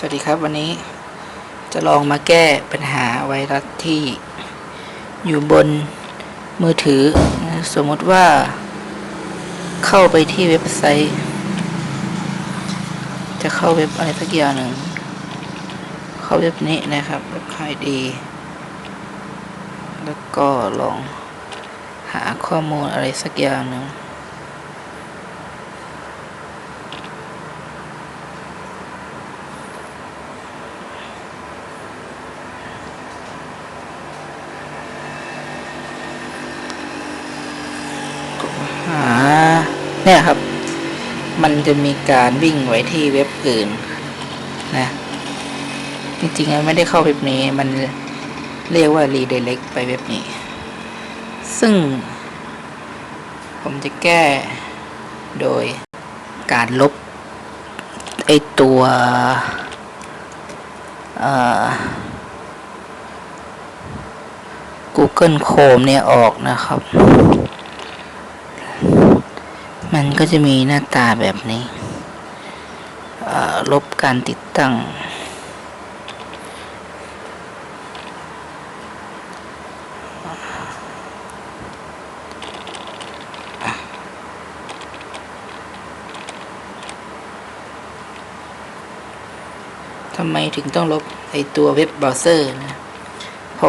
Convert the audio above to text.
สวัสดีครับวันนี้จะลองมาแก้ปัญหาไวรัสที่อยู่บนมือถือ สมมติว่าเข้าไปที่เว็บไซต์ จะเข้าเว็บอะไรสักอย่างหนึ่ง เข้าเว็บนี้นะครับเว็บไอดีแล้วก็ลองหาข้อมูลอะไรสักอย่างหนึ่ง เนี่ยครับ มันจะมีการวิ่งไว้ที่เว็บอื่นนะ จริงๆไม่ได้เข้าเว็บนี้ มันเรียกว่า redirect ไปเว็บนี้ ซึ่ง ผมจะแก้โดยการลบไอตัวเอ่อ Google Chrome เนี่ยออกนะครับ มันก็จะมีหน้าตาแบบนี้ลบการติดตั้ง ทำไมถึงต้องลบไอตัวเว็บเบราว์เซอร์นะ